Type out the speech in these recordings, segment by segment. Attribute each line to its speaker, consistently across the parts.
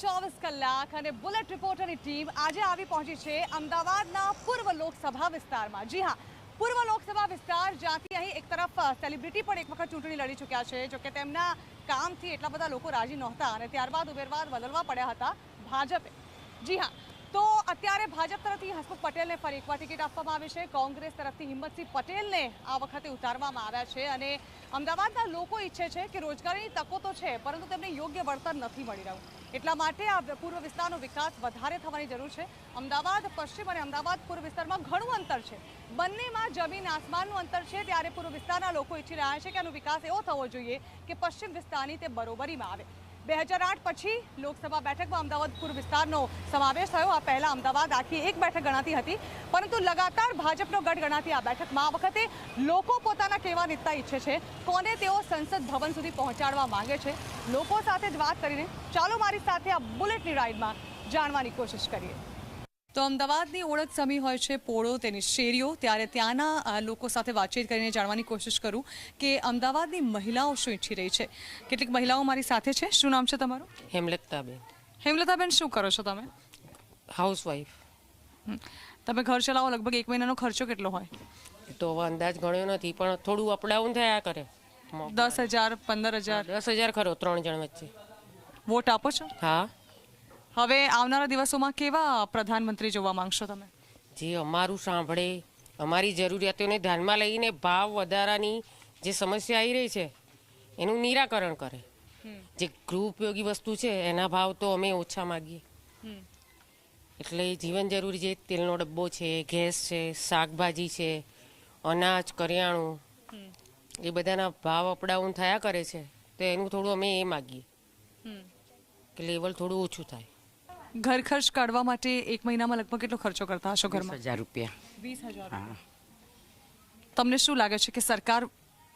Speaker 1: ચોવીસ કલાક અને બુલેટ રિપોર્ટરની ટીમ આજે આવી પહોંચી છે અમદાવાદના પૂર્વ લોકસભા વિસ્તારમાં. જી હા, પૂર્વ લોકસભા વિસ્તાર, જ્યાંથી અહીં એક તરફ સેલિબ્રિટી પણ એક વખત ચૂંટણી લડી ચૂક્યા છે, જોકે તેમના કામથી એટલા બધા લોકો રાજી નહોતા અને ત્યારબાદ ઉમેદવાર બદલવા પડ્યા હતા ભાજપે. જી હા, તો અત્યારે ભાજપ તરફથી હસમુખ પટેલને ફરી એકવાર ટિકિટ આપવામાં આવી છે. કોંગ્રેસ તરફથી હિંમતસિંહ પટેલને આ વખતે ઉતારવામાં આવ્યા છે અને અમદાવાદના લોકો ઈચ્છે છે કે રોજગારીની તકો તો છે, પરંતુ તેમને યોગ્ય વળતર નથી મળી રહ્યું. એટલા માટે આ પૂર્વ વિસ્તારનો વિકાસ વધારે થવાની જરૂર છે. અમદાવાદ, પશ્ચિમ અને અમદાવાદ પૂર્વ વિસ્તારમાં ઘણું અંતર છે. બંનેમાં જમીન આસમાનનું અંતર છે ત્યારે પૂર્વ વિસ્તારના લોકો ઈચ્છી રહ્યા છે કે આનો વિકાસ એવો થવો જોઈએ કે પશ્ચિમ વિસ્તારની તે બરોબરીમાં આવે. બે હજાર આઠ પછી લોકસભા બેઠકમાં અમદાવાદ પૂર્વ વિસ્તારનો સમાવેશ થયો. આ પહેલા અમદાવાદ આખી એક બેઠક ગણાતી હતી. પરંતુ લગાતાર ભાજપનો ગઢ ગણાતી આ બેઠકમાં આ વખતે લોકો પોતાના કેવા નેતા ઈચ્છે છે. કોને તેઓ સંસદ ભવન સુધી પહોંચાડવા માંગે છે? લોકો સાથે જ વાત કરીને ચાલો મારી સાથે આ બુલેટની રાઇડમાં જાણવાની કોશિશ કરીએ. તો અમદાવાદની ઓળખ સમી હોય છે પોળો તેની શેરીઓ. ત્યારે ત્યાંના લોકો સાથે વાતચીત કરીને જાણવાની કોશિશ કરું કે અમદાવાદની મહિલાઓ શું ઈચ્છી રહી છે. કેટલીક મહિલાઓ મારી સાથે છે. શું નામ છે તમારું?
Speaker 2: હેમલતાબેન.
Speaker 1: હેમલતાબેન શું કરો છો તમે?
Speaker 2: હાઉસવાઈફ.
Speaker 1: તમે ઘર ચલાવો લગભગ એક મહિનાનો ખર્ચો કેટલો હોય?
Speaker 2: તો હવે અંદાજ ગણ્યો નથી પણ થોડું અપડાઉન થયા કરે.
Speaker 1: દસ હજાર પંદર હજાર?
Speaker 2: દસ હજાર ખરો ત્રણ જણ વચ્ચે.
Speaker 1: વોટ આપો છો?
Speaker 2: હા.
Speaker 1: હવે આવનારા દિવસોમાં કેવા પ્રધાનમંત્રી જોવા માંગશો તમે?
Speaker 2: જે અમારું સાંભળે અમારી જરૂરિયાતોને ધ્યાનમાં લઈને ભાવ વધારાની જે સમસ્યા આવી રહી છે એનું નિરાકરણ કરે. જે ગૃહ ઉપયોગી વસ્તુ છે એના ભાવ તો અમે ઓછા માગીએ. એટલે જીવન જરૂરી જે તેલનો ડબ્બો છે ગેસ છે શાકભાજી છે અનાજ કરિયાણું એ બધાના ભાવ અપડાઉન થયા કરે છે તો એનું થોડું અમે એ માગીએ કે લેવલ થોડું ઓછું થાય.
Speaker 1: ઘર ખર્ચ કાઢવા માટે એક મહિનામાં લગભગ કેટલો ખર્ચો કરતા હશો ઘરમાં?
Speaker 3: હજાર રૂપિયા.
Speaker 1: વીસ હજાર તમને શું લાગે છે કે સરકાર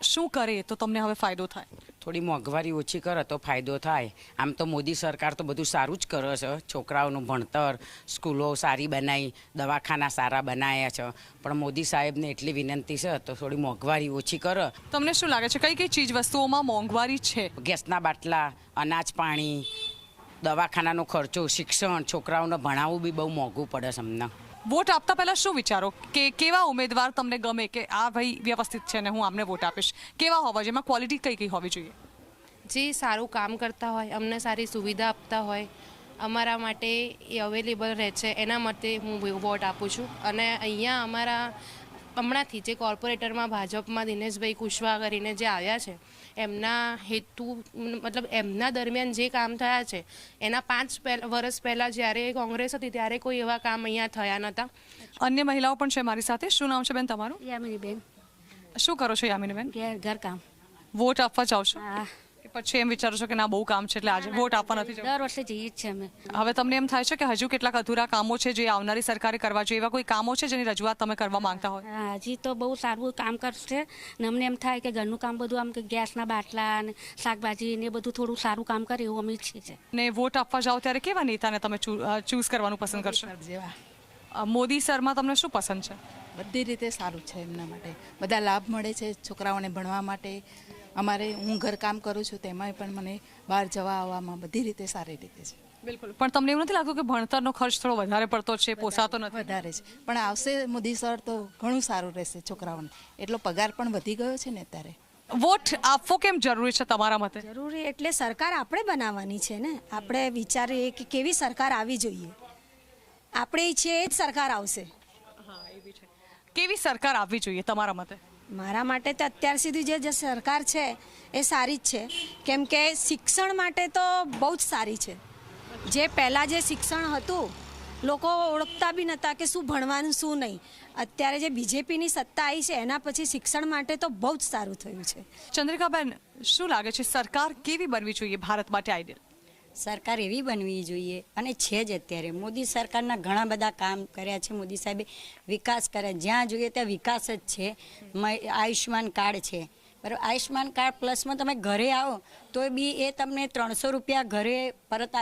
Speaker 1: શું કરે તો તમને હવે ફાયદો થાય?
Speaker 3: થોડી મોંઘવારી ઓછી કરે તો ફાયદો થાય. આમ તો મોદી સરકાર તો બધું સારું જ કરે છે. છોકરાઓનું ભણતર સ્કૂલો સારી બનાવી દવાખાના સારા બનાવ્યા છે. પણ મોદી સાહેબને એટલી વિનંતી છે તો થોડી મોંઘવારી ઓછી કરે.
Speaker 1: તમને શું લાગે છે કઈ કઈ ચીજ વસ્તુઓમાં મોંઘવારી છે?
Speaker 3: ગેસના બાટલા અનાજ પાણી દવાખાનાનો ખર્ચો શિક્ષણ છોકરાઓને ભણાવવું બી બહુ મોંઘું પડે છે અમને
Speaker 1: વોટ આપતા પહેલા શું વિચારો? કે કેવા ઉમેદવાર તમને ગમે? કે આ ભાઈ વ્યવસ્થિત છે ને હું આમને વોટ આપીશ. કેવા હોવા જોઈએ? એમાં ક્વોલિટી કઈ કઈ હોવી જોઈએ?
Speaker 4: જે સારું કામ કરતા હોય અમને સારી સુવિધા આપતા હોય અમારા માટે એ અવેલેબલ રહે છે. એના માટે હું વોટ આપું છું. અને અહીંયા અમારા હમણાંથી જે કોર્પોરેટરમાં ભાજપમાં દિનેશભાઈ કુશવાહ કરીને જે આવ્યા છે એમના હેતુ મતલબ એમના દરમિયાન જે કામ થયા છે એના પાંચ પહેલ- વર્ષ પહેલાં જ્યારે કોંગ્રેસ હતી ત્યારે કોઈ એવા કામ અહીંયા થયા નહોતા
Speaker 1: અન્ય મહિલાઓ પણ છે મારી સાથે. શું નામ છે બેન તમારું?
Speaker 5: યામિનીબેન.
Speaker 1: શું કરો છો યામિનીબેન?
Speaker 5: ઘેર ઘરકામ
Speaker 1: વોટ આપવા જાઓ છો?
Speaker 5: હા.
Speaker 1: કે પછી એમ વિચારો છો કે ના બહુ કામ છે એટલે આજે વોટ આપવા નથી.
Speaker 5: દર વર્ષે જઈએ જ છે અમે.
Speaker 1: હવે તમને એમ થાય છે કે હજુ કેટલાક અધૂરા કામો છે જે આવનારી સરકારે કરવા જોઈએ એવા કોઈ કામો છે જેની રજૂઆત તમે કરવા માંગતા હોય?
Speaker 5: હજી તો બહુ સારું કામ કરશે ને અમને એમ થાય કે ઘરનું કામ બધું આમ કે ગેસના બાટલા ને શાકભાજી ને એ બધું થોડું સારું કામ કરે એવું અમે ઈચ્છીએ છીએ.
Speaker 1: ને વોટ આપવા જાઓ ત્યારે કેવા નેતાને તમે ચૂઝ કરવાનું પસંદ કરશો?
Speaker 6: જેવા.
Speaker 1: મોદી સરમાં તમને શું પસંદ છે?
Speaker 6: બધી રીતે સારું છે એમના માટે. બધા લાભ મળે છે છોકરાઓને ભણવા માટે અમારે હું ઘરકામ કરું છું તેમાંય પણ મને બહાર જવા આવવામાં બધી રીતે સારી રીતે છે.
Speaker 1: બિલકુલ. પણ તમને એવું નથી લાગતું કે ભણતરનો ખર્ચ થોડો વધારે પડતો છે પોસાતો નથી?
Speaker 6: વધારે છે. પણ આવશે મોદી સર તો ઘણું સારું રહેશે છોકરાઓને. એટલો પગાર પણ વધી ગયો છે ને અત્યારે.
Speaker 1: વોટ આપવો કેમ જરૂરી છે તમારા મતે?
Speaker 7: જરૂરી એટલે સરકાર આપણે બનાવવાની છે ને. આપણે વિચારીએ કે કેવી સરકાર આવી જોઈએ. આપણે ઈચ્છીએ એ જ સરકાર આવશે.
Speaker 1: કેવી સરકાર આવવી જોઈએ તમારા મતે?
Speaker 7: મારા માટે તો અત્યાર સુધી જે સરકાર છે એ સારી જ છે. કેમ કે શિક્ષણ માટે તો બહુ જ સારી છે. જે પહેલાં જે શિક્ષણ હતું, લોકો ઓળખતા બી નહોતા કે શું ભણવાનું, શું નહીં. અત્યારે જે બીજેપીની સત્તા આવી છે, એના પછી શિક્ષણ માટે તો બહુ જ સારું થયું છે.
Speaker 1: ચંદ્રિકાબેન, શું લાગે છે, સરકાર કેવી બનવી જોઈએ ભારત માટે આઈડિયલ?
Speaker 8: સરકાર એવી બનવી જોઈએ. અને છે જ અત્યારે. મોદી સરકારના ઘણા બધા કામ કર્યા છે. મોદી સાહેબે વિકાસ કર્યા. જ્યાં જોઈએ ત્યાં વિકાસ જ છે. આયુષ્યમાન કાર્ડ છે. બરાબર? આયુષ્યમાન કાર્ડ પ્લસમાં તમે ઘરે આવો તો બી એ તમને ત્રણસો રૂપિયા ઘરે પરત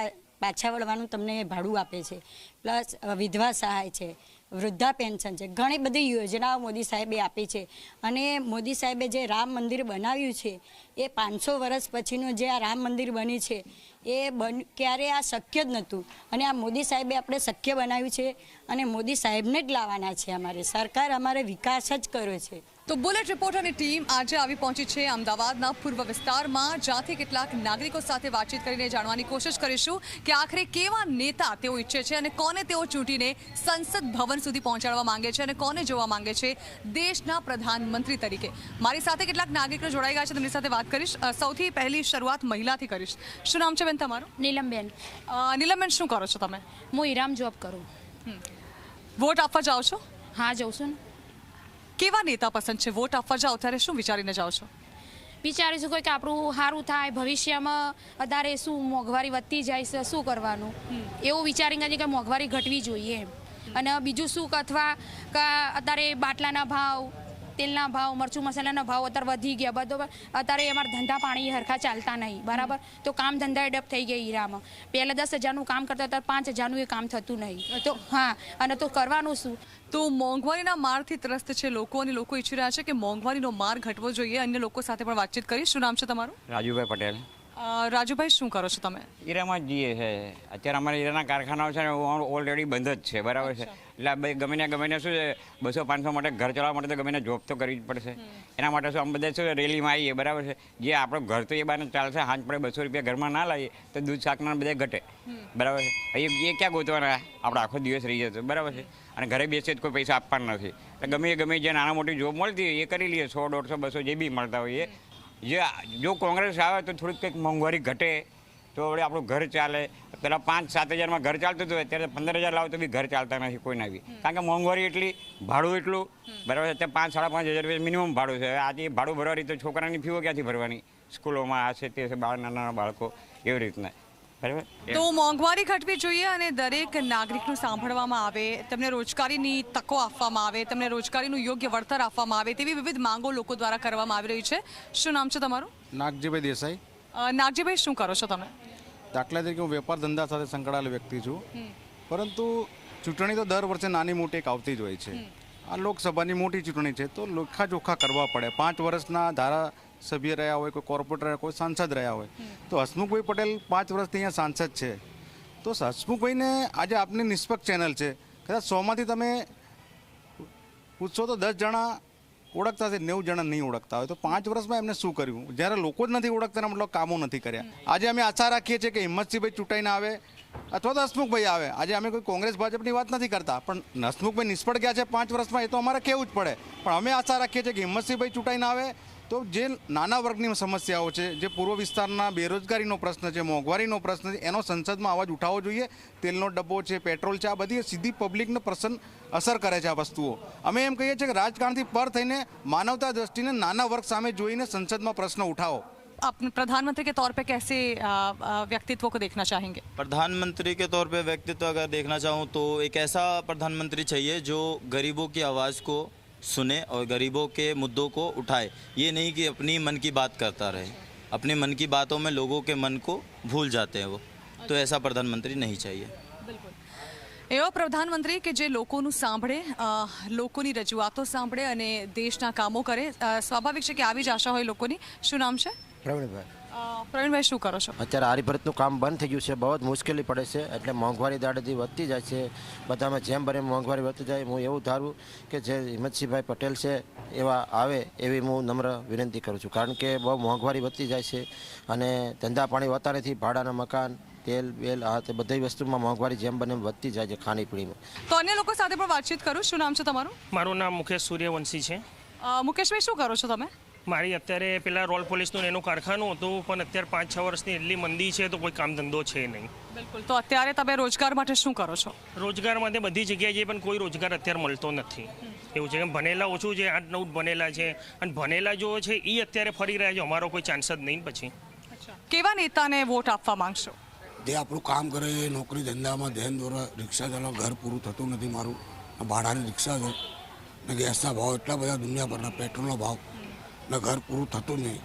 Speaker 8: પાછા વળવાનું તમને ભાડું આપે છે. પ્લસ વિધવા સહાય છે. વૃદ્ધા પેન્શન છે. ઘણી બધી યોજનાઓ મોદી સાહેબે આપી છે. અને મોદી સાહેબે જે રામ મંદિર બનાવ્યું છે, એ પાંચસો વર્ષ પછીનું જે આ રામ મંદિર બન્યું છે, એ બન, ક્યારે આ શક્ય જ નહોતું. અને આ મોદી સાહેબે આપણે શક્ય બનાવ્યું છે અને મોદી સાહેબને જ લાવવાના છે અમારે. સરકાર અમારે વિકાસ જ કર્યો છે.
Speaker 1: તો બુલેટ રિપોર્ટરની ટીમ આજે આવી પહોંચી છે અમદાવાદના પૂર્વ વિસ્તારમાં જ્યાંથી કેટલાક નાગરિકો સાથે વાતચીત કરીને જાણવાની કોશિશ કરીશું કે આખરે કેવા નેતા તેઓ ઈચ્છે છે અને કોને તેઓ ચૂંટીને સંસદ ભવન સુધી પહોંચાડવા માંગે છે અને કોને જોવા માંગે છે દેશના પ્રધાનમંત્રી તરીકે. મારી સાથે કેટલાક નાગરિકો જોડાઈ ગયા છે તેમની સાથે વાત કરીશ. સૌથી પહેલી શરૂઆત મહિલાથી કરીશ. શું નામ છે બેન તમારું?
Speaker 9: નીલમબેન.
Speaker 1: નીલમબેન શું કરો છો તમે?
Speaker 9: હું ઈરામ જોબ કરું.
Speaker 1: વોટ આપવા જાઓ છો?
Speaker 9: હા જઉં છું ને.
Speaker 1: કેવા નેતા પસંદ છે? વોટ આપવા જાઓ ત્યારે શું વિચારીને જાઓ છો?
Speaker 9: વિચારીશું કોઈ કે આપણું સારું થાય ભવિષ્યમાં અત્યારે શું મોંઘવારી વધતી જાય છે શું કરવાનું? એવું વિચારીને કે મોંઘવારી ઘટવી જોઈએ એમ. અને બીજું શું અથવા કે અત્યારે બાટલાના ભાવ તેલના ભાવ મરચું મસાલાના ભાવ અત્યારે વધી ગયા. બધો અત્યારે અમારા ધંધા પાણી હરખા ચાલતા નહીં. બરાબર? તો કામ ધંધા એડપ થઈ ગયા હીરામાં. પહેલાં દસ હજારનું કામ કરતા અત્યારે પાંચ હજારનું એ કામ થતું નહીં. તો હા અને તો કરવાનું શું?
Speaker 1: તો મોંઘવારીના મારથી ત્રસ્ત છે લોકો અને લોકો ઈચ્છી રહ્યા છે કે મોંઘવારીનો માર ઘટવો જોઈએ. અન્ય લોકો સાથે પણ વાતચીત કરી શું નામ છે તમારું?
Speaker 10: રાજુભાઈ પટેલ.
Speaker 1: રાજુભાઈ શું કરો છો તમે?
Speaker 10: હીરામાં જ જઈએ છે. અત્યારે અમારા હીરાના કારખાનાઓ છે ને ઓલરેડી બંધ જ છે બરાબર છે. એટલે ગમે ને ગમે ને શું છે બસો પાંચસો માટે ઘર ચલાવવા માટે તો ગમે ને જોબ તો કરવી જ પડશે. એના માટે શું અમે બધા શું રેલીમાં આવીએ બરાબર છે. જે આપણો ઘર તો એ બાને ચાલશે હાંજ પડે બસો રૂપિયા ઘરમાં ના લાવીએ તો દૂધ શાકના બધા ઘટે. બરાબર છે. એ એ ક્યાં ગોતવાના? આપણો આખો દિવસ રહી જતો બરાબર છે. અને ઘરે બેસીએ જ કોઈ પૈસા આપવાના નથી. એટલે ગમે ગમે જે નાના મોટી જોબ મળતી હોય એ કરી લઈએ સો દોઢસો બસો જે બી મળતા હોય એ. જે જો કોંગ્રેસ આવે તો થોડીક કંઈક મોંઘવારી ઘટે તો હવે આપણું ઘર ચાલે. પહેલાં પાંચ સાત હજારમાં ઘર ચાલતું હતું અત્યારે પંદર હજાર લાવો તો બી ઘર ચાલતા નથી કોઈના બી. કારણ કે મોંઘવારી એટલી ભાડું એટલું. બરાબર અત્યારે પાંચ સાડા પાંચ હજાર રૂપિયા મિનિમમ ભાડું છે. આજે ભાડું ભરવાની તો છોકરાની ફીઓ ક્યાંથી ભરવાની? સ્કૂલોમાં આ છે તે છે બાળ નાના નાના બાળકો. એવી રીતના. બરાબર?
Speaker 1: તો મોંઘવારી ઘટવી જોઈએ અને દરેક નાગરિકનું સાંભળવામાં આવે તેમને રોજગારીની તકો આપવામાં આવે તેમને રોજગારીનું યોગ્ય વળતર આપવામાં આવે તેવી વિવિધ માંગો લોકો દ્વારા કરવામાં આવી રહી છે. શું નામ છે તમારું?
Speaker 11: નાગજીભાઈ દેસાઈ.
Speaker 1: નાગજીભાઈ શું કરો છો તમે?
Speaker 11: દાખલા તરીકે હું વેપાર ધંધા સાથે સંકળાયેલ વ્યક્તિ છું. પરંતુ ચૂંટણી તો દર વર્ષે નાની મોટી એક આવતી જ હોય છે. આ લોકસભાની મોટી ચૂંટણી છે તો લોખાજોખા કરવા પડે. પાંચ વર્ષના ધારાસભ્ય રહ્યા હોય કોઈ કોર્પોરેટર રહ્યા કોઈ સાંસદ રહ્યા હોય. તો હસમુખભાઈ પટેલ પાંચ વર્ષથી અહીંયા સાંસદ છે. તો હસમુખભાઈને આજે આપની નિષ્પક્ષ ચેનલ છે. કદાચ સોમાંથી તમે પૂછશો તો દસ જણા ઓળખતા છે નેવું જણા નહીં ઓળખતા હોય. તો પાંચ વર્ષમાં એમને શું કર્યું? જ્યારે લોકો જ નથી ઓળખતા એના મતલબ કામો નથી કર્યા. આજે અમે આશા રાખીએ છીએ કે હિંમતસિંહભાઈ ચૂંટાઈને આવે અથવા તો હસમુખભાઈ આવે. આજે અમે કોઈ કોંગ્રેસ ભાજપની વાત નથી કરતા. પણ હસમુખભાઈ નિષ્ફળ ગયા છે પાંચ વર્ષમાં એ તો અમારે કહેવું જ પડે. પણ અમે આશા રાખીએ છીએ કે હિંમતસિંહભાઈ ચૂંટાઈને આવે. તો જે નાના વર્ગની સમસ્યાઓ છે જે પૂર્વ વિસ્તારના બેરોજગારીનો પ્રશ્ન છે મોંઘવારીનો પ્રશ્ન છે એનો સંસદમાં અવાજ ઉઠાવવો જોઈએ તેલનો ડબ્બો છે પેટ્રોલ છે આ બધી સીધી પબ્લિકને પ્રસન્ન અસર કરે છે આ વસ્તુઓ અમે એમ કહીએ છીએ કે રાજકારણથી પર થઈને માનવતા દ્રષ્ટિને નાના વર્ગ સામે જોઈને સંસદમાં પ્રશ્ન ઉઠાવો
Speaker 1: आप प्रधानमंत्री के तौर पे कैसे अ, अ, व्यक्तित्व को देखना चाहेंगे
Speaker 12: प्रधानमंत्री के तौर पे व्यक्तित्व अगर देखना चाहूँ तो एक ऐसा प्रधानमंत्री चाहिए जो गरीबों की आवाज़ को सुने और गरीबों के मुद्दों को उठाए ये नहीं कि अपनी मन की बात करता रहे अपने मन की बातों में लोगों के मन को भूल जाते हैं वो तो ऐसा प्रधानमंत्री नहीं चाहिए
Speaker 1: એવો પ્રધાનમંત્રી કે જે લોકોનું સાંભળે અ, લોકોની રજૂઆતો સાંભળે અને દેશના કામો કરે અ, સ્વાભાવિક છે કે આવી જ આશા હોય લોકોની શું નામ છે
Speaker 13: પ્રવીણભાઈ
Speaker 1: અ, પ્રવીણભાઈ શું કરો છો?
Speaker 13: અત્યારે આરીભરતનું કામ બંધ થઈ ગયું છે. બહુ જ મુશ્કેલી પડે છે. એટલે મોંઘવારી દાડેથી વધતી જાય છે. બધામાં જેમ બને એમ મોંઘવારી વધતી જાય. હું એવું ધારું કે જે હિંમતસિંહભાઈ પટેલ છે એવા આવે એવી હું નમ્ર વિનંતી કરું છું. કારણ કે બહુ મોંઘવારી વધતી જાય છે અને ધંધા પાણી વધતા નથી ભાડાના મકાન તેલ બેલ આ તે બધી વસ્તુમાં મોંઘવારી જેમ બને એમ વધતી જાય છે ખાણીપીણીમાં.
Speaker 1: તો અન્ય લોકો સાથે પણ વાતચીત કરું શું નામ છે તમારું?
Speaker 14: મારું નામ મુકેશ સૂર્યવંશી છે.
Speaker 1: મુકેશભાઈ શું કરો છો તમે?
Speaker 14: મારી અત્યારે પેલા રોલ પોલીસનું એનું કારખાનું હતું પણ અત્યારે પાંચ છ વર્ષની એટલી મંદી છે તો કોઈ કામ ધંધો છે નહીં.
Speaker 1: બિલકુલ. તો અત્યારે તમે રોજગાર માટે શું કરો છો?
Speaker 14: રોજગાર માટે બધી જગ્યાએ જઈએ પણ કોઈ રોજગાર અત્યારે મળતો નથી. એવું છે કે ભણેલા ઓછું છે આઠ નવ ભણેલા છે અને ભણેલા જો છે એ અત્યારે ફરી રહ્યા છે અમારો કોઈ ચાન્સ જ નહીં પછી.
Speaker 1: કેવા નેતાને વોટ આપવા માંગશો?
Speaker 15: જે આપણું કામ કરે એ નોકરી ધંધામાં ધ્યાન દ્વારા રિક્ષા ચલાવ ઘર પૂરું થતું નથી મારું. ભાડાની રિક્ષા છે ને ગેસના ભાવ એટલા બધા દુનિયાભરના પેટ્રોલનો ભાવ. ને ઘર પૂરું થતું જ નહીં.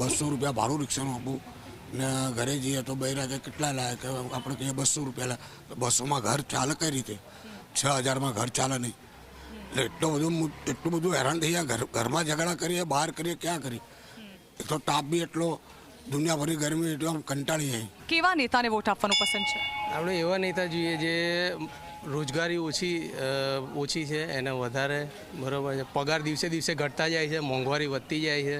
Speaker 15: બસો રૂપિયા ભાડું રિક્ષાનું આપું. ને ઘરે જઈએ તો બૈરા કે કેટલા લાવે કે આપણે કહીએ બસો રૂપિયા લાવે તો બસોમાં ઘર ચાલે કઈ રીતે? છ હજારમાં ઘર ચાલે નહીં. એટલે એટલું બધું એટલું બધું હેરાન થઈ ગયા ઘર ઘરમાં ઝઘડા કરીએ બહાર કરીએ ક્યાં કરીએ? એ તો તાપ બી એટલો દુનિયાભરી ગરમી એટલો આમ કંટાળી જાય.
Speaker 1: કેવા નેતાને વોટ આપવાનું પસંદ છે?
Speaker 16: આપણે એવા નેતા જોઈએ જે રોજગારી ઓછી ઓછી છે એને વધારે બરાબર છે. પગાર દિવસે દિવસે ઘટતા જાય છે મોંઘવારી વધતી જાય છે.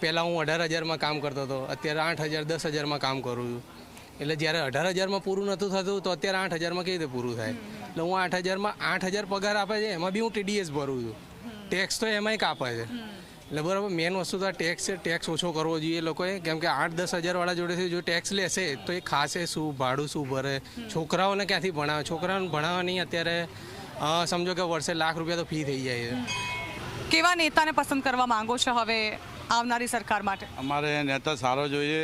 Speaker 16: પહેલાં હું અઢાર હજારમાં કામ કરતો હતો અત્યારે આઠ હજાર દસ હજારમાં કામ કરું છું. એટલે જ્યારે અઢાર હજારમાં પૂરું નહોતું થતું તો અત્યારે આઠ હજારમાં કેવી રીતે પૂરું થાય? એટલે હું આઠ હજારમાં આઠ હજાર પગાર આપે છે એમાં બી હું ટીડીએસ ભરું છું. ટેક્સ તો એમાંય કાપે છે. એટલે બરાબર મેન વસ્તુ તો આ ટેક્સ છે ટેક્સ ઓછો કરવો જોઈએ લોકોએ. કેમ કે આઠ દસ હજારવાળા જોડેથી જો ટેક્સ લેશે તો એ ખાશે શું ભાડું શું ભરે? છોકરાઓને ક્યાંથી ભણાવે? છોકરાઓને ભણાવવાની અત્યારે સમજો કે વર્ષે લાખ રૂપિયા તો ફી થઈ જાય છે.
Speaker 1: કેવા નેતાને પસંદ કરવા માંગો છો હવે આવનારી સરકાર માટે?
Speaker 17: અમારે નેતા સારો જોઈએ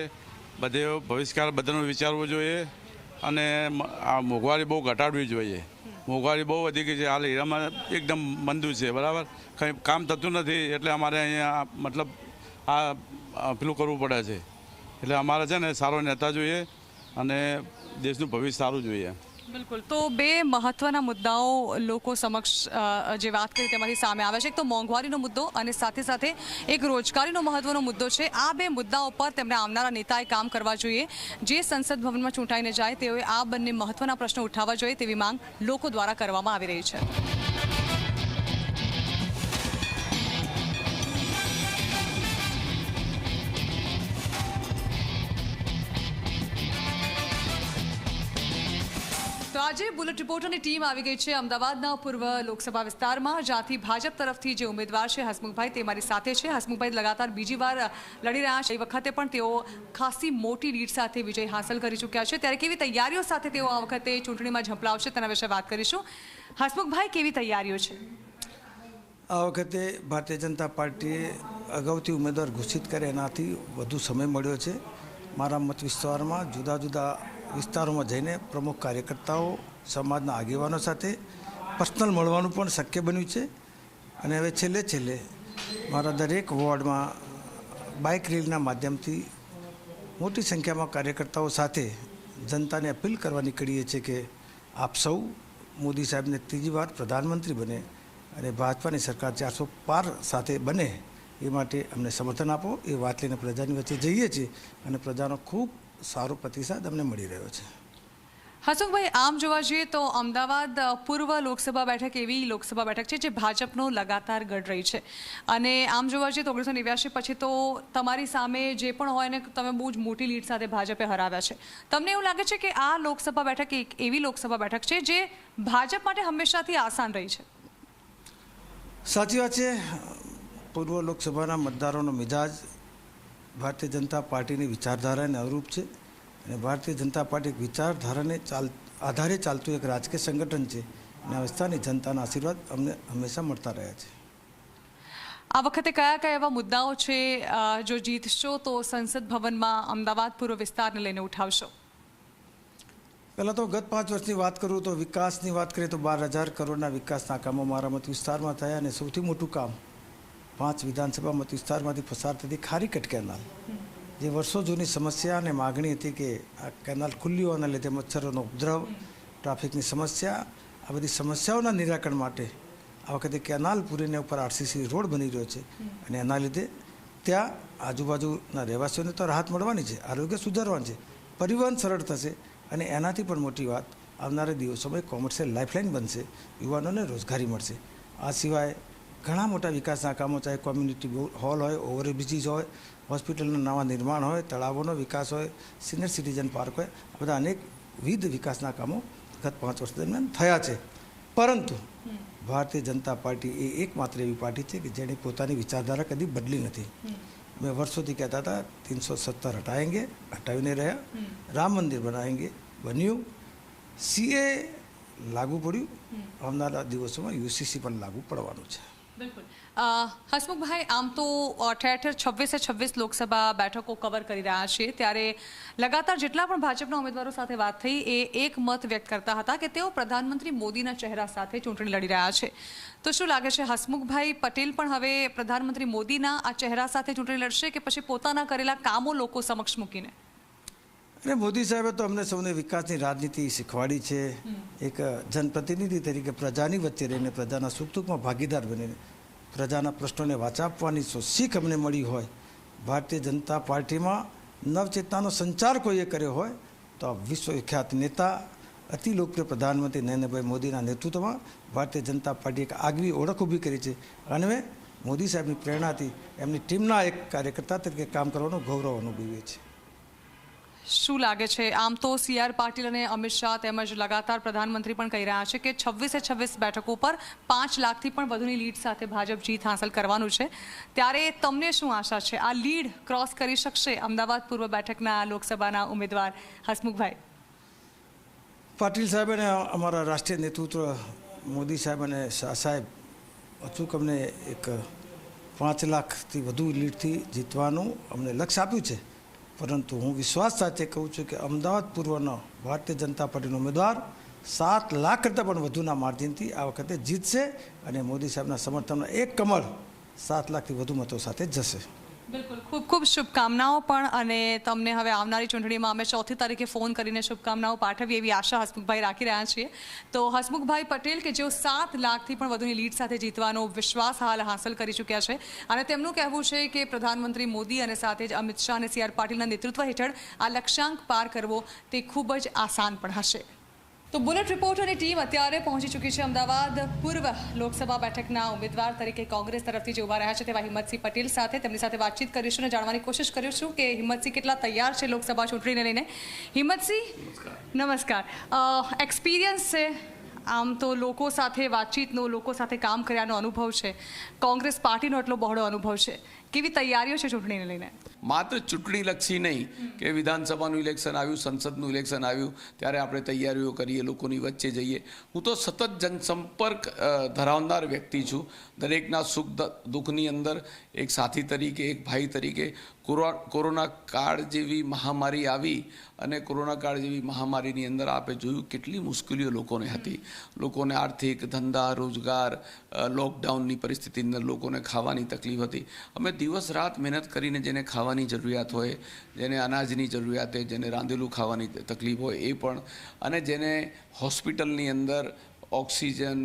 Speaker 17: બધે ભવિષ્યકાળ બધાનું વિચારવું જોઈએ અને આ મોંઘવારી બહુ ઘટાડવી જોઈએ. મોંઘવારી બહુ વધી ગઈ છે. હાલ હીરામાં એકદમ મંદુ છે, બરાબર? કંઈ કામ થતું નથી એટલે અમારે અહીંયા મતલબ આ પેલું કરવું પડે છે. એટલે અમારે છે ને સારો નેતા જોઈએ અને દેશનું ભવિષ્ય સારું જોઈએ.
Speaker 1: બિલકુલ. તો બે મહત્વના મુદ્દાઓ લોકો સમક્ષ જે વાત કરી તેમાંથી સામે આવે છે. એક તો મોંઘવારીનો મુદ્દો અને સાથે સાથે એક રોજગારીનો મહત્વનો મુદ્દો છે. આ બે મુદ્દાઓ પર તેમણે આવનારા નેતાએ કામ કરવા જોઈએ. જે સંસદ ભવનમાં ચૂંટાઈને જાય તેઓએ આ બંને મહત્વના પ્રશ્નો ઉઠાવવા જોઈએ તેવી માંગ લોકો દ્વારા કરવામાં આવી રહી છે. બુલેટ રિપોર્ટરની ટીમ આવી ગઈ છે અમદાવાદના પૂર્વ લોકસભા વિસ્તારમાં, જ્યાંથી ભાજપ તરફથી જે ઉમેદવાર છે હસમુખભાઈ તે મારી સાથે છે. હસમુખભાઈ લગાતાર બીજી વાર લડી રહ્યા છે. એ વખતે પણ તેઓ ખાસી મોટી લીડ સાથે વિજય હાંસલ કરી ચૂક્યા છે. ત્યારે કેવી તૈયારીઓ સાથે તેઓ આ વખતે ચૂંટણીમાં ઝંપલાવશે તેના વિશે વાત કરીશું. હસમુખભાઈ, કેવી તૈયારીઓ છે?
Speaker 18: આ વખતે ભારતીય જનતા પાર્ટીએ અગાઉથી ઉમેદવાર ઘોષિત કરે એનાથી વધુ સમય મળ્યો છે. મારા મત વિસ્તારમાં જુદા જુદા વિસ્તારોમાં જઈને પ્રમુખ કાર્યકર્તાઓ સમાજના આગેવાનો સાથે પર્સનલ મળવાનું પણ શક્ય બન્યું છે. અને હવે છેલ્લે છેલ્લે મારા દરેક વોર્ડમાં બાઇક રેલીના માધ્યમથી મોટી સંખ્યામાં કાર્યકર્તાઓ સાથે જનતાને અપીલ કરવા નીકળીએ છીએ કે આપ સૌ મોદી સાહેબને ત્રીજી વાર પ્રધાનમંત્રી બને અને ભાજપાની સરકાર ચારસો પાર સાથે બને એ માટે અમને સમર્થન આપો. એ વાત લઈને પ્રજાની વચ્ચે જઈએ છીએ અને પ્રજાનો ખૂબ સારો પ્રતિસાદ અમને મળી રહ્યો છે.
Speaker 1: હસમુખભાઈ આમ જોવા જઈએ તો અમદાવાદ પૂર્વ લોકસભા બેઠક એવી લોકસભા બેઠક છે જે ભાજપનો લગાતાર ગઢ રહી છે. અને આમ જોવા જઈએ તો ઓગણીસો નેવ્યાસી પછી તો તમારી સામે જે પણ હોય ને, તમે બહુ જ મોટી લીડ સાથે ભાજપે હરાવ્યા છે. તમને એવું લાગે છે કે આ લોકસભા બેઠક એક એવી લોકસભા બેઠક છે જે ભાજપ માટે હંમેશાથી આસાન રહી છે?
Speaker 18: સાચી વાત છે. પૂર્વ લોકસભાના મતદારોનો મિજાજ ભારતીય જનતા પાર્ટીની વિચારધારાને અનુરૂપ છે. અને ભારતીય જનતા પાર્ટી એક વિચારધારાને ચાલ આધારે ચાલતું એક રાજકીય સંગઠન છે. અને આ વિસ્તારની જનતાના આશીર્વાદ અમને હંમેશા મળતા રહ્યા છે.
Speaker 1: આ વખતે કયા કયા એવા મુદ્દાઓ છે જો જીતશો તો સંસદ ભવનમાં અમદાવાદ પૂર્વ વિસ્તારને લઈને ઉઠાવશો?
Speaker 18: પહેલાં તો ગત પાંચ વર્ષની વાત કરું તો વિકાસની વાત કરીએ તો બાર હજાર કરોડના વિકાસના કામો મારા મત વિસ્તારમાં થયા અને સૌથી મોટું કામ પાંચ વિધાનસભા મત વિસ્તારમાંથી પસાર થતી ખારીકટ કેનાલ જે વર્ષો જૂની સમસ્યા અને માગણી હતી કે આ કેનાલ ખુલ્લી હોવાના લીધે મચ્છરોનો ઉપદ્રવ, ટ્રાફિકની સમસ્યા, આ બધી સમસ્યાઓના નિરાકરણ માટે આ વખતે કેનાલ પૂરીને ઉપર આરસીસી રોડ બની રહ્યો છે. અને એના લીધે ત્યાં આજુબાજુના રહેવાસીઓને તો રાહત મળવાની છે, આરોગ્ય સુધારવાનું છે, પરિવહન સરળ થશે અને એનાથી પણ મોટી વાત આવનારા દિવસોમાં કોમર્શિયલ લાઇફલાઇન બનશે, યુવાનોને રોજગારી મળશે. આ સિવાય ઘણા મોટા વિકાસના કામો ચાહે કોમ્યુનિટી હોલ હોય ઓવરબ્રિજીસ હોય હોસ્પિટલના નવા નિર્માણ હોય તળાવોનો વિકાસ હોય સિનિયર સિટીઝન પાર્ક હોય આ બધા વિવિધ વિકાસના કામો ગત પાંચ વર્ષ દરમિયાન થયા છે. પરંતુ ભારતીય જનતા પાર્ટી એ એકમાત્ર એવી પાર્ટી છે કે જેણે પોતાની વિચારધારા કદી બદલી નથી. મેં વર્ષોથી કહેતા હતા તીનસો સત્તર હટાએંગે હટાવીને રહ્યા. રામ મંદિર બનાવેંગે બન્યું. સીએ લાગુ પડ્યું. આવનારા દિવસોમાં યુસીસી પણ લાગુ પડવાનું છે.
Speaker 1: બિલકુલ. હસમુખભાઈ, આમ તો ઠેર ઠેર છવ્વીસે છવ્વીસ લોકસભા બેઠકો કવર કરી રહ્યા છે. ત્યારે લગાતાર જેટલા પણ ભાજપના ઉમેદવારો સાથે વાત થઈ, એ એક મત વ્યક્ત કરતા હતા કે તેઓ પ્રધાનમંત્રી મોદીના ચહેરા સાથે ચૂંટણી લડી રહ્યા છે. તો શું લાગે છે, હસમુખભાઈ, પટેલ પણ હવે પ્રધાનમંત્રી મોદીના આ ચહેરા સાથે ચૂંટણી લડશે કે પછી પોતાના કરેલા કામો લોકો સમક્ષ મૂકીને?
Speaker 18: અને મોદી સાહેબે તો અમને સૌને વિકાસની રાજનીતિ શીખવાડી છે. એક જનપ્રતિનિધિ તરીકે પ્રજાની વચ્ચે રહીને પ્રજાના સુખ દુઃખમાં ભાગીદાર બનીને પ્રજાના પ્રશ્નોને વાચા આપવાની જો શીખ અમને મળી હોય. ભારતીય જનતા પાર્ટીમાં નવચેતનાનો સંચાર કોઈએ કર્યો હોય તો આ વિશ્વવિખ્યાત નેતા અતિ લોકપ્રિય પ્રધાનમંત્રી નરેન્દ્રભાઈ મોદીના નેતૃત્વમાં ભારતીય જનતા પાર્ટી એક આગવી ઓળખ ઊભી કરી છે. અને મેં મોદી સાહેબની પ્રેરણાથી એમની ટીમના એક કાર્યકર્તા તરીકે કામ કરવાનો ગૌરવ અનુભવીએ છીએ.
Speaker 1: શું લાગે છે? આમ તો સી આર પાટીલ અને અમિત શાહ તેમજ લગાતાર પ્રધાનમંત્રી પણ કહી રહ્યા છે કે છવ્વીસે છવ્વીસ બેઠકો પર પાંચ લાખથી પણ વધુની લીડ સાથે ભાજપ જીત હાંસલ કરવાનું છે. ત્યારે તમને શું આશા છે? આ લીડ ક્રોસ કરી શકશે અમદાવાદ પૂર્વ બેઠકના લોકસભાના ઉમેદવાર હસમુખભાઈ?
Speaker 18: પાટીલ સાહેબ અને અમારા રાષ્ટ્રીય નેતૃત્વ મોદી સાહેબ અને શાહ સાહેબ અચૂક અમને એક પાંચ લાખથી વધુ લીડથી જીતવાનું અમને લક્ષ્ય આપ્યું છે. પરંતુ હું વિશ્વાસ સાથે કહું છું કે અમદાવાદ પૂર્વનો ભારતીય જનતા પાર્ટીનો ઉમેદવાર સાત લાખ કરતાં પણ વધુના માર્જિનથી આ વખતે જીતશે અને મોદી સાહેબના સમર્થનનો એક કમળ સાત લાખથી વધુ મતો સાથે જશે.
Speaker 1: બિલકુલ. ખૂબ ખૂબ શુભકામનાઓ પણ અને તમને હવે આવનારી ચૂંટણીમાં અમે ચોથી તારીખે ફોન કરીને શુભકામનાઓ પાઠવીએ એવી આશા હસમુખભાઈ રાખી રહ્યા છીએ. તો હસમુખભાઈ પટેલ કે જેઓ સાત લાખથી પણ વધુની લીડ સાથે જીતવાનો વિશ્વાસ હાલ હાંસલ કરી ચૂક્યા છે અને તેમનું કહેવું છે કે પ્રધાનમંત્રી મોદી અને સાથે જ અમિત શાહ અને સી આર પાટીલના નેતૃત્વ હેઠળ આ લક્ષ્યાંક પાર કરવો તે ખૂબ જ આસાન પણ હશે. તો બુલેટ રિપોર્ટરની ટીમ અત્યારે પહોંચી ચૂકી છે અમદાવાદ પૂર્વ લોકસભા બેઠકના ઉમેદવાર તરીકે કોંગ્રેસ તરફથી જે ઊભા રહ્યા છે તેવા હિંમતસિંહ પટેલ સાથે. તેમની સાથે વાતચીત કરીશું અને જાણવાની કોશિશ કરીશું કે હિંમતસિંહ કેટલા તૈયાર છે લોકસભા ચૂંટણીને લઈને. હિંમતસિંહ, નમસ્કાર. એક્સપિરિયન્સ છે. આમ તો લોકો સાથે વાતચીતનો, લોકો સાથે કામ કર્યાનો અનુભવ છે. કોંગ્રેસ પાર્ટીનો એટલો બહોળો અનુભવ છે. કેવી તૈયારીઓ છે ચૂંટણીને લઈને?
Speaker 19: માત્ર ચૂંટણીલક્ષી નહીં, કે વિધાનસભાનું ઇલેક્શન આવ્યું, સંસદનું ઇલેક્શન આવ્યું, ત્યારે આપણે તૈયારીઓ કરીએ, લોકોની વચ્ચે જઈએ. હું તો સતત જનસંપર્ક ધરાવનાર વ્યક્તિ છું. દરેકના સુખ દુઃખની અંદર એક સાથી તરીકે, એક ભાઈ તરીકે કોરો- કોરોના કાળ જેવી મહામારી આવી અને કોરોના કાળ જેવી મહામારીની અંદર આપે જોયું કેટલી મુશ્કેલીઓ લોકોને હતી. લોકોને આર્થિક ધંધા, રોજગાર લોકડાઉનની પરિસ્થિતિની અંદર લોકોને ખાવાની તકલીફ હતી. અમે દિવસ રાત મહેનત કરીને જેને ખાવાની જરૂરિયાત હોય, જેને અનાજની જરૂરિયાત હોય, જેને રાંધેલું ખાવાની તકલીફ હોય એ પણ, અને જેને હોસ્પિટલની અંદર ઓક્સિજન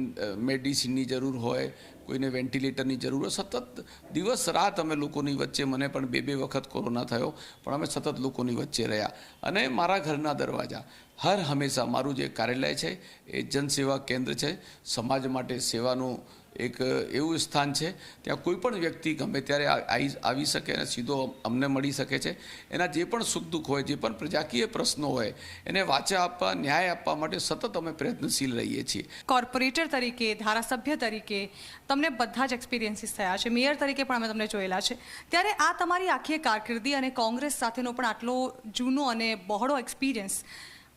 Speaker 19: મેડિસિનની જરૂર હોય, કોઈને વેન્ટિલેટરની જરૂર હોય, સતત દિવસ રાત અમે લોકોની વચ્ચે, મને પણ બે બે વખત કોરોના થયો, પણ અમે સતત લોકોની વચ્ચે રહ્યા. અને મારા ઘરના દરવાજા, હર હંમેશા મારું જે કાર્યાલય છે, એ જનસેવા કેન્દ્ર છે, સમાજ માટે સેવાનું એક એવું સ્થાન છે ત્યાં કોઈ પણ વ્યક્તિ ગમે ત્યારે આવી શકે અને સીધો અમને મળી શકે છે. એના જે પણ સુખ દુઃખ હોય જે પણ પ્રજાકીય પ્રશ્નો હોય એને વાચા આપવા ન્યાય આપવા માટે સતત અમે પ્રયત્નશીલ રહીએ છીએ.
Speaker 1: કોર્પોરેટર તરીકે ધારાસભ્ય તરીકે તમને બધા જ એક્સપિરિયન્સીસ થયા છે. મેયર તરીકે પણ અમે તમને જોયેલા છે. ત્યારે આ તમારી આખી કારકિર્દી અને કોંગ્રેસ સાથેનો પણ આટલો જૂનો અને બહોળો એક્સપિરિયન્સ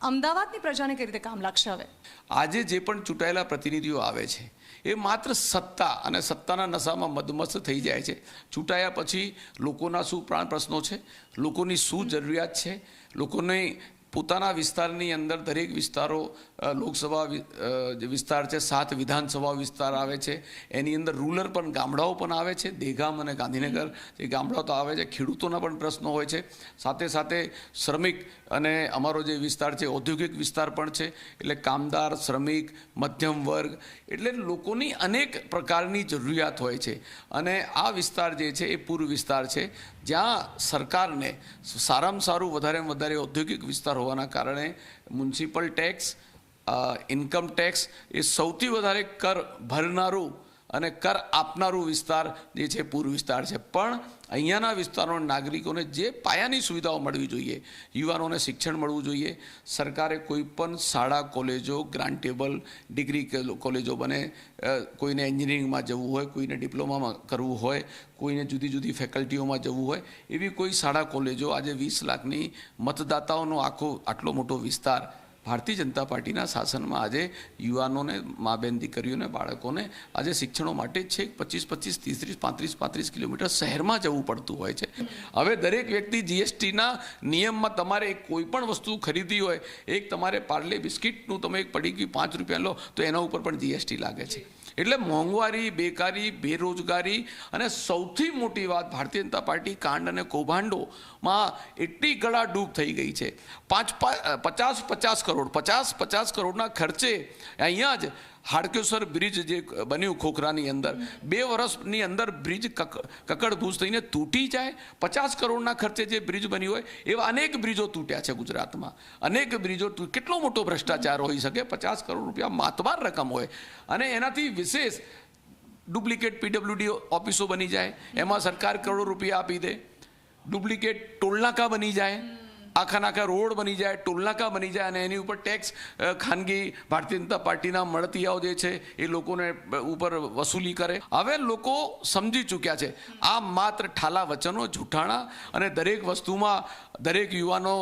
Speaker 1: અમદાવાદની પ્રજાને કઈ રીતે કામ લાગશે હવે?
Speaker 19: આજે જે પણ ચૂંટાયેલા પ્રતિનિધિઓ આવે છે એ માત્ર સત્તા અને સત્તાના નશામાં મદમસ્ત થઈ જાય છે. ચૂંટાયા પછી લોકોના શું પ્રાણ પ્રશ્નો છે? લોકોની શું જરૂરિયાત છે? લોકોને પોતાના વિસ્તારની અંદર દરેક વિસ્તારો લોકસભા વિસ્તાર છે, સાત વિધાનસભા વિસ્તાર આવે છે. એની અંદર રૂરલ પણ ગામડાઓ પણ આવે છે. દેગામ અને ગાંધીનગર જે ગામડાઓ તો આવે છે. ખેડૂતોના પણ પ્રશ્નો હોય છે. સાથે સાથે શ્રમિક અને અમારો જે વિસ્તાર છે, ઔદ્યોગિક વિસ્તાર પણ છે. એટલે કામદાર, શ્રમિક, મધ્યમ વર્ગ એટલે લોકોની અનેક પ્રકારની જરૂરિયાત હોય છે. અને આ વિસ્તાર જે છે, એ પૂર્વ વિસ્તાર છે. જ્યાં સરકારને સારામાં સારું વધારેમાં વધારે ઔદ્યોગિક વિસ્તાર હોવાના કારણે મ્યુનિસિપલ ટેક્સ ઇન્કમ ટેક્સ એ સૌથી વધારે કર ભરનારું અને કર આપનારું વિસ્તાર જે છે પૂર્વ વિસ્તાર છે. પણ અહીંયાના વિસ્તારોના નાગરિકોને જે પાયાની સુવિધાઓ મળવી જોઈએ, યુવાનોને શિક્ષણ મળવું જોઈએ, સરકારે કોઈ પણ શાળા, કોલેજો ગ્રાન્ટેબલ ડિગ્રી કોલેજો બને કોઈને એન્જિનિયરિંગમાં જવું હોય, કોઈને ડિપ્લોમામાં કરવું હોય, કોઈને જુદી જુદી ફેકલ્ટીઓમાં જવું હોય, એવી કોઈ શાળા, કોલેજો આજે વીસ લાખની મતદાતાઓનો આખો આટલો મોટો વિસ્તાર ભારતીય જનતા પાર્ટીના શાસનમાં આજે યુવાનોને, મા બેન દીકરીઓને, બાળકોને આજે શિક્ષણો માટે છે. પચીસ પચીસ, ત્રીસ ત્રીસ, પાંત્રીસ પાંત્રીસ કિલોમીટર શહેરમાં જવું પડતું હોય છે. હવે દરેક વ્યક્તિ જીએસટીના નિયમમાં તમારે કોઈ પણ વસ્તુ ખરીદી હોય, એક તમારે પાર્લે બિસ્કિટનું તમે એક પડી ગયું પાંચ રૂપિયા લો, તો એના ઉપર પણ જીએસટી લાગે છે. એટલે મોંઘવારી, બેકારી, બેરોજગારી અને સૌથી મોટી વાત ભારતીય જનતા પાર્ટી કાંડ અને કૌભાંડોમાં એટલી ગળા ડૂબ થઈ ગઈ છે. પાંચ પચાસ પચાસ કરોડ, પચાસ પચાસ કરોડના ખર્ચે અહીંયા જ હાડકેશ્વર બ્રિજ જે બન્યું ખોખરાની અંદર, બે વર્ષની અંદર બ્રિજ કક કકડભૂસ થઈને તૂટી જાય. પચાસ કરોડના ખર્ચે જે બ્રિજ બન્યું હોય, એવા અનેક બ્રિજો તૂટ્યા છે ગુજરાતમાં. અનેક બ્રિજો કેટલો મોટો ભ્રષ્ટાચાર હોઈ શકે? પચાસ કરોડ રૂપિયા માતબાર રકમ હોય. અને એનાથી વિશેષ ડુપ્લિકેટ પીડબ્લ્યુડી ઓફિસો બની જાય. એમાં સરકાર કરોડો રૂપિયા આપી દે. ડુપ્લિકેટ ટોલનાકા બની જાય. આખા નાખા રોડ બની જાય, ટોલનાકા બની જાય અને એની ઉપર ટેક્સ ખાનગી ભારતીય જનતા પાર્ટીના મળતિયાઓ જે છે એ લોકોને ઉપર વસૂલી કરે. હવે લોકો સમજી ચૂક્યા છે, આ માત્ર ઠાલા વચનો, જૂઠાણા અને દરેક વસ્તુમાં દરેક યુવાનો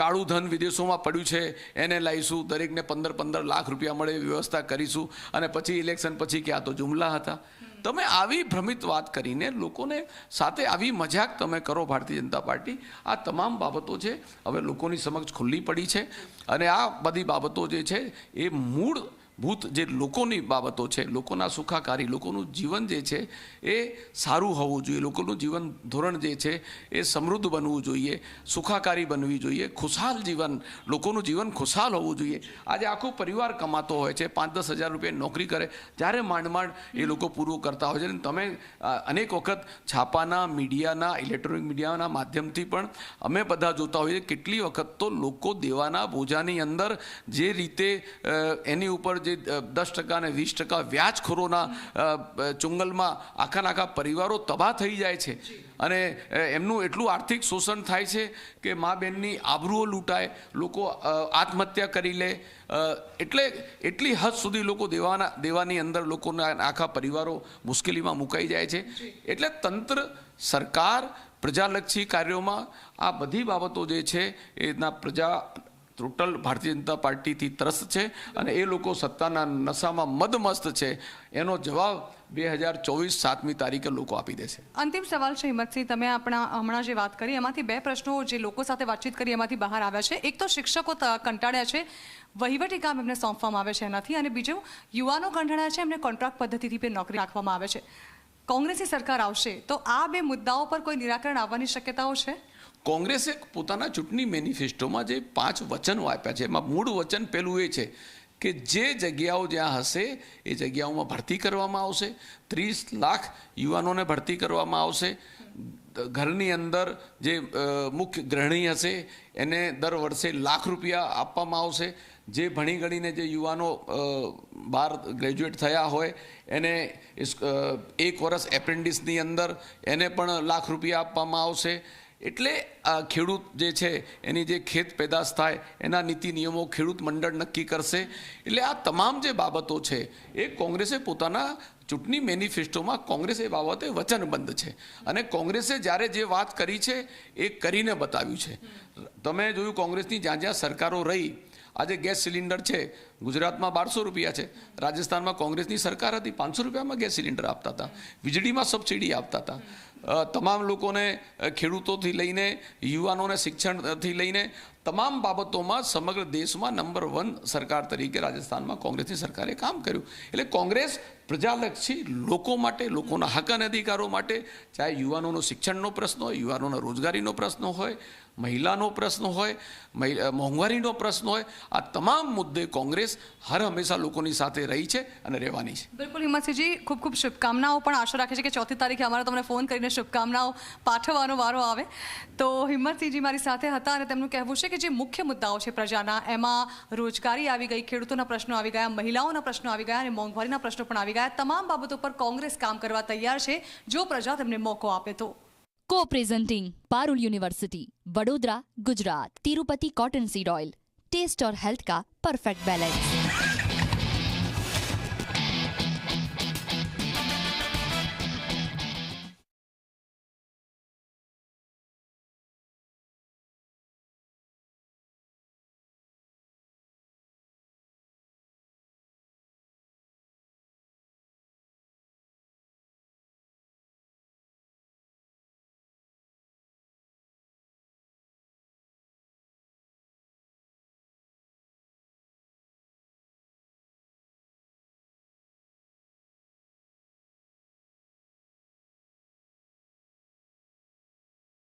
Speaker 19: કાળું ધન વિદેશોમાં પડ્યું છે, એને લાવીશું, દરેકને પંદર પંદર લાખ રૂપિયા મળે વ્યવસ્થા કરીશું અને પછી ઇલેક્શન પછી કે આ તો જુમલા હતા. તમે આવી ભ્રમિત વાત કરીને લોકોને સાથે આવી મજાક તમે કરો ભારતીય જનતા પાર્ટી, આ તમામ બાબતો છે. હવે લોકોની સમક્ષ ખુલ્લી પડી છે. અને આ બધી બાબતો જે છે, એ મૂળ ભૂત જે લોકોની બાબતો છે, લોકોના સુખાકારી, લોકોનું જીવન જે છે, એ સારું હોવું જોઈએ લોકોનું જીવન ધોરણ જે છે, એ સમૃદ્ધ બનવું જોઈએ, સુખાકારી બનવી જોઈએ, ખુશાલ જીવન, લોકોનું જીવન ખુશાલ હોવું જોઈએ આજે આખો પરિવાર કમાતો હોય છે પાંચ દસ હજાર રૂપિયા નોકરી કરે, જ્યારે માંડ માંડ એ લોકો પૂરું કરતા હોય છે અને તમે અનેક વખત છાપાના, મીડિયાના, ઇલેક્ટ્રોનિક મીડિયાના માધ્યમથી પણ અમે બધા જોતા હોઈએ. કેટલી વખત તો લોકો દેવાના બોજાની અંદર જે રીતે એની ઉપર જે દસ ટકા અને વીસ ટકા વ્યાજખોરોના ચુંગલમાં આખાના આખા પરિવારો તબાહ થઈ જાય છે. અને એમનું એટલું આર્થિક શોષણ થાય છે કે મા બહેનની આબરૂઓ લૂંટાય લોકો આત્મહત્યા કરી લે એટલે એટલી હદ સુધી લોકો દેવાના દેવાની અંદર લોકોના આખા પરિવારો મુશ્કેલીમાં મુકાઈ જાય છે. એટલે તંત્ર સરકાર પ્રજાલક્ષી કાર્યોમાં આ બધી બાબતો જે છે એના પ્રજા ટોટલ ભારતીય જનતા પાર્ટીથી ત્રસ્ત છે અને એ લોકો સત્તાના નશામાં મદમસ્ત છે. એનો જવાબ બે હજાર ચોવીસ સાતમી તારીખે લોકો આપી દેશે.
Speaker 1: અંતિમ સવાલ છે, હિંમતસિંહ, તમે આપણા હમણાં જે વાત કરી, એમાંથી બે પ્રશ્નો જે લોકો સાથે વાતચીત કરી, એમાંથી બહાર આવ્યા છે. એક તો શિક્ષકો કંટાળ્યા છે, વહીવટી કામ એમને સોંપવામાં આવે છે એનાથી અને બીજું, યુવાનો કંટાળ્યા છે, એમને કોન્ટ્રાક્ટ પદ્ધતિથી પણ નોકરી રાખવામાં આવે છે. કોંગ્રેસની સરકાર આવશે, તો આ બે મુદ્દાઓ પર કોઈ નિરાકરણ આવવાની શક્યતાઓ છે?
Speaker 19: કોંગ્રેસે પોતાના ચૂંટણી મેનિફેસ્ટોમાં જે પાંચ વચનો આપ્યા છે, એમાં મૂળ વચન પહેલું એ છે કે જે જગ્યાઓ જ્યાં હશે, એ જગ્યાઓમાં ભરતી કરવામાં આવશે. ત્રીસ લાખ યુવાનોને ભરતી કરવામાં આવશે. ઘરની અંદર જે મુખ્ય ગ્રહણી હશે, એને દર વર્ષે લાખ રૂપિયા આપવામાં આવશે. જે ભણી ગણીને જે યુવાનો બહાર ગ્રેજ્યુએટ થયા હોય, એને એક વર્ષ એપ્રેન્ટિસની અંદર એને પણ લાખ રૂપિયા આપવામાં આવશે. એટલે આ ખેડૂત જે છે, એની જે ખેત પેદાશ થાય, એના નીતિ નિયમો ખેડૂત મંડળ નક્કી કરશે. એટલે આ તમામ જે બાબતો છે, એ કોંગ્રેસે પોતાના ચૂંટણી મેનિફેસ્ટોમાં કોંગ્રેસ એ બાબતે વચનબંધ છે. અને કોંગ્રેસે જ્યારે જે વાત કરી છે, એ કરીને બતાવ્યું છે. તમે જોયું કોંગ્રેસની જ્યાં જ્યાં સરકારો રહી, આજે ગેસ સિલિન્ડર છે, ગુજરાતમાં બારસો રૂપિયા છે. રાજસ્થાનમાં કોંગ્રેસની સરકાર હતી, પાંચસો રૂપિયામાં ગેસ સિલિન્ડર આપતા હતા. વીજળીમાં સબસિડી આપતા હતા. તમામ લોકોને ખેડૂતોથી લઈને, યુવાનોને, શિક્ષણથી લઈને તમામ બાબતોમાં સમગ્ર દેશમાં નંબર વન સરકાર તરીકે રાજસ્થાનમાં કોંગ્રેસની સરકારે કામ કર્યું. એટલે કોંગ્રેસ પ્રજાલક્ષી લોકો માટે, લોકોના હક અને અધિકારો માટે, ચાહે યુવાનોનો શિક્ષણનો પ્રશ્ન હોય, યુવાનોના રોજગારીનો પ્રશ્ન હોય, મહિલાનો પ્રશ્ન હોય મોંઘવારીનો પ્રશ્ન હોય, આ તમામ મુદ્દે કોંગ્રેસ હર હંમેશા લોકોની સાથે રહી છે અને રહેવાની છે.
Speaker 1: બિલકુલ હિંમતસિંહજી, ખૂબ ખૂબ શુભકામનાઓ, પણ આશા રાખે છે કે ચોથી તારીખે અમારે તમને ફોન કરીને શુભકામનાઓ પાઠવવાનો વારો આવે. તો હિંમતસિંહજી મારી સાથે હતા અને તેમનું કહેવું છે કે જે મુખ્ય મુદ્દાઓ છે પ્રજાના, એમાં રોજગારી આવી ગઈ, ખેડૂતોના પ્રશ્નો આવી ગયા, મહિલાઓના પ્રશ્નો આવી ગયા અને મોંઘવારીના પ્રશ્નો પણ આવી ગયા. તમામ બાબતો પર કોંગ્રેસ કામ કરવા તૈયાર છે. જો પ્રજા તેમને મોકો આપે તો.
Speaker 20: Co presenting Parul university Vadodara Gujarat Tirupati cotton seed oil taste ઓર હેલ્થ કા પરફેક્ટ બેલેન્સ